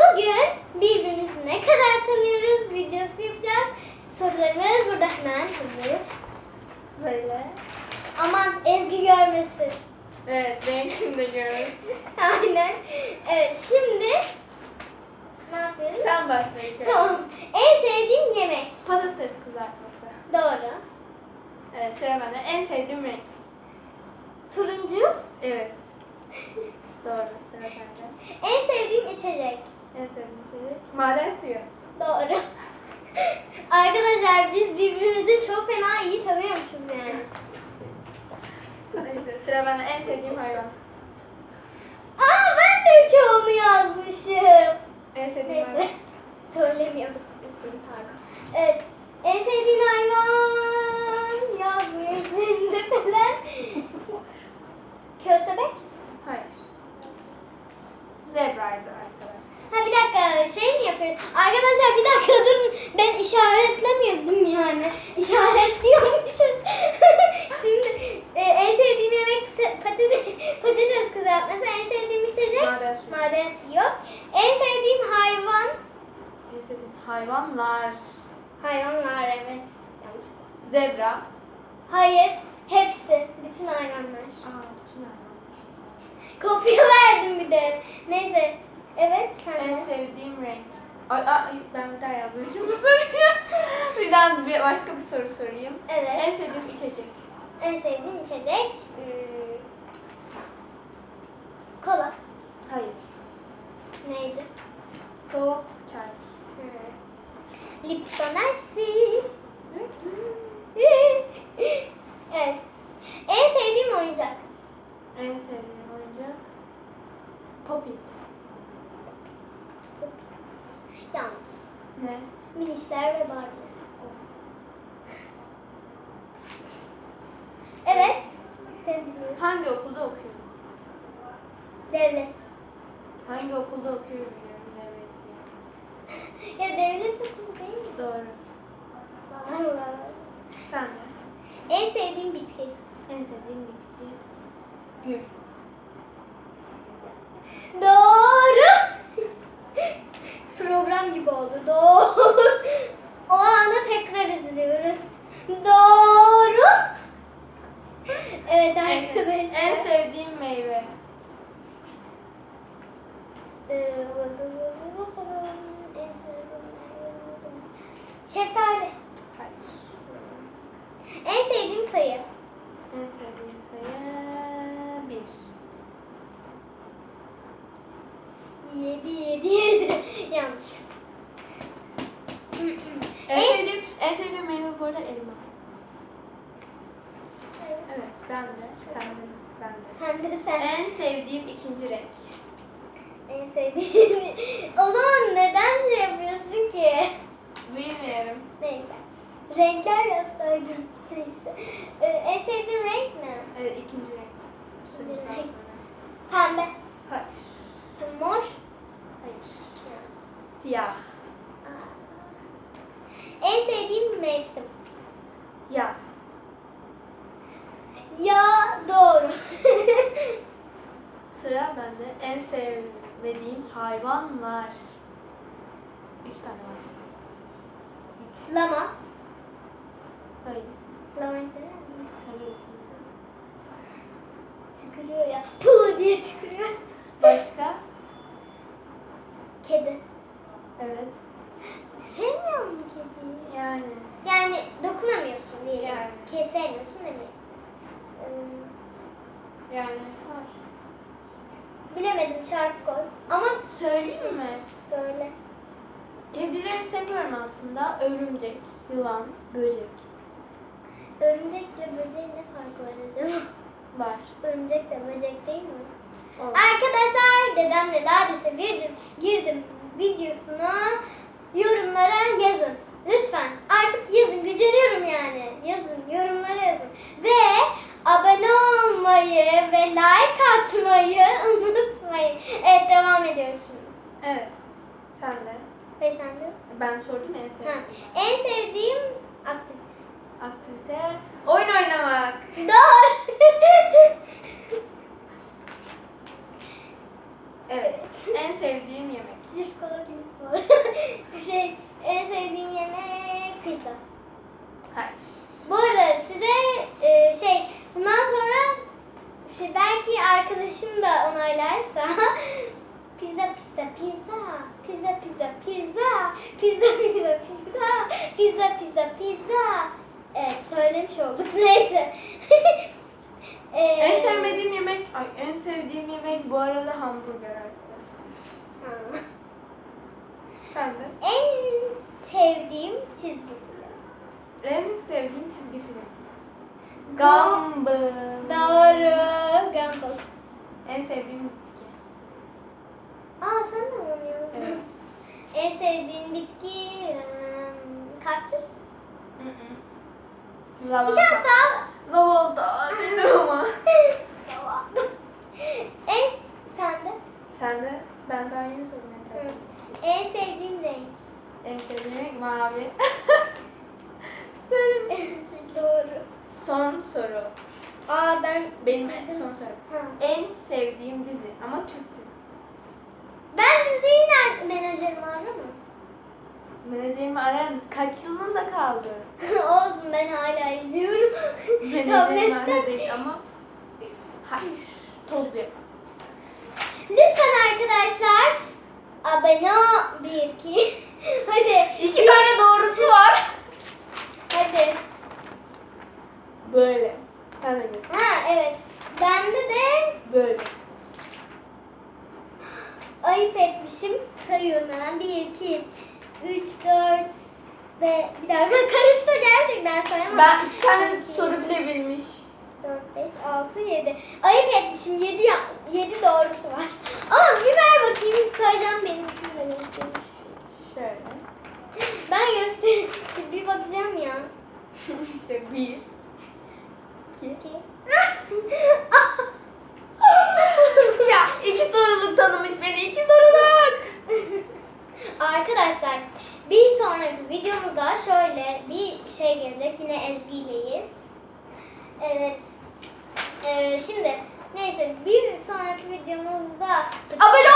Bugün birbirimizi ne kadar tanıyoruz videosu yapacağız. Sorularımız burada hemen hazır. Böyle. Aman Ezgi görmesin. Evet, benimkini de görürüz. Aynen. Evet şimdi ne yapıyoruz? Sen başla ilk önce. Tamam. En sevdiğim yemek. Patates kızartması. Doğru. Evet, sıra bende. En sevdiğim renk. Turuncu. Evet. Doğru, sıra bende. En sevdiğim içecek. En sevdiğim şey. Maden suyu. Doğru. Arkadaşlar biz birbirimizi çok fena iyi tanıyormuşuz yani. Neyse, sıra bende. En sevdiğim hayvan. Aa ben de çoğunu yazmışım. En sevdiğim Neyse. hayvan. Söylemiyordum. Üzgünüm, pardon. Evet. En sevdiğin hayvan üzerinde falan. Köstebek. Hayır. Zebraydı arkadaşlar. Ha bir dakika şey mi yapıyoruz? Arkadaşlar bir dakika durun. Ben işaretlemiyordum yani. İşaretliyormuşuz. Şimdi e, en sevdiğim yemek pata- patates, patates kızartması. En sevdiğim içecek Maden suyu. maden suyu. En sevdiğim hayvan En sevdiğim hayvanlar. hayvanlar evet. Yanlış. Zebra. Hayır. Hepsi. Bütün hayvanlar. Aa, bütün hayvanlar. Kopya verdim bir de. Neyse. Evet sen En de. sevdiğim renk. Ay, ay ben bir daha yazmışım bu soruyu. bir daha bir başka bir soru sorayım. Evet. En sevdiğim içecek. En sevdiğin içecek hmm, kola. Hayır. Neydi? Soğuk çay. Hmm. Lipton Ice. evet. En sevdiğim oyuncak. En sevdiğim oyuncak. Popit. Yanlış. Ne? Minişler ve Barbie. Evet. Seni dinliyorum. Hangi okulda okuyorum? Devlet. Hangi okulda okuyorum diyorum diye. Ya devlet okulu değil mi? Doğru. Allah. Sen de. En sevdiğim bitki. En sevdiğim bitki. Gül. Doğru. Program gibi oldu. Doğru. O anı tekrar izliyoruz. Doğru. Evet arkadaşlar. en sevdiğim meyve. Şeftali. Hayır. En sevdiğim sayı. En sevdiğim sayı bir. Yedi, yedi, yedi. Yanlış. En, En- sevdiğim, en sevdiğim meyve bu arada elma. Evet ben de. Sen de. Ben de. Sen de sen. En sevdiğim ikinci renk. En sevdiğin. o zaman neden şey yapıyorsun ki? Bilmiyorum. Neyse. Renkler yazsaydın. Neyse. Ee, en sevdiğin renk ne? Evet ikinci renk. İkinci renk. Pembe. Hayır. Mor. Hayır. Siyah. Aa. En sevdiğim mevsim. Yaz. Ya doğru. Sıra bende. En sevmediğim hayvanlar. Üç tane var. Lama. Hayır. Lamayı sever misin? Tabii. Tükürüyor ya. Puu diye tükürüyor. Başka? Kedi. Evet. Sevmiyor musun kediyi? Yani. Yani dokunamıyorsun diyelim. Yani. Kedi sevmiyorsun demeyin. Hmm, Yani var. Bilemedim çarpı koy. Ama Söyleyeyim mi? söyle. Kedileri seviyorum aslında. Örümcek, yılan, böcek Örümcekle böceğin ne farkı var acaba? var. Örümcekle böcek değil mi? O. Arkadaşlar dedemle Ladis'e girdim, girdim videosuna yorumlara yazın. Lütfen artık yazın güceniyorum yani. Yazın yorumlara yazın. Ve abone olmayı ve like atmayı unutmayın. Evet devam ediyoruz şimdi. Evet. Sen de. Ve sen de? Ben sordum en Ha. sevdiğim. En sevdiğim aktivite. Aktivite. Oyun oynamak. Doğru. Evet. En sevdiğim yemek. Var. şey, en sevdiğin yemek pizza. Hayır. Bu arada size e, şey bundan sonra şey belki arkadaşım da onaylarsa pizza pizza pizza pizza pizza pizza pizza pizza pizza pizza pizza pizza Evet söylemiş olduk neyse. Ee, En sevmediğim yemek, ay en sevdiğim yemek bu arada hamburger arkadaşlar. Sen de? En sevdiğim çizgi film. En sevdiğim çizgi film. Gumball. Doğru. Gumball. En sevdiğim bitki. Aa sen de mi oynuyorsun? Evet. En sevdiğin bitki ım, kaktüs. Hı hı. Bir Lavanta. şans daha. Lavanta dedim ama. en sen de. Sen de? Ben daha yeni sormaya. En sevdiğim renk. En sevdiğim renk mavi. Söyle. Doğru. Son soru. Aa ben Benim bitirdim. son soru. Ha. En sevdiğim dizi ama Türk dizisi. Ben diziyi nerede? Menajerim var mı? Menajerimi arayan kaç yılında kaldı? Olsun ben hala izliyorum. Menajerim Tabletse. arada değil ama hayır. Toz bir Lütfen arkadaşlar abone ol. Bir, iki. Hadi. İki tane doğrusu var. Hadi. Böyle. Sen de göster. Ha evet. Bende de Böyle. ayıp etmişim. Sayıyorum hemen. 1, 2, 3, 4 ve bir dakika karıştı gerçekten sayamadım. Ben iki tane İki, soru bile bilmiş. 4, 5, 6, 7. Ayıp etmişim. 7, 7 doğrusu var. Ama bir ver bakayım. Sayacağım benim. Ben göstereyim. Şöyle. Ben göstereyim. Şimdi bir bakacağım ya. işte bir. 2. ya iki soruluk tanımış beni. iki soruluk. Arkadaşlar bir sonraki videomuzda şöyle bir şey gelecek. Yine Ezgi'leyiz. Evet. Ee, şimdi neyse bir sonraki videomuzda Abone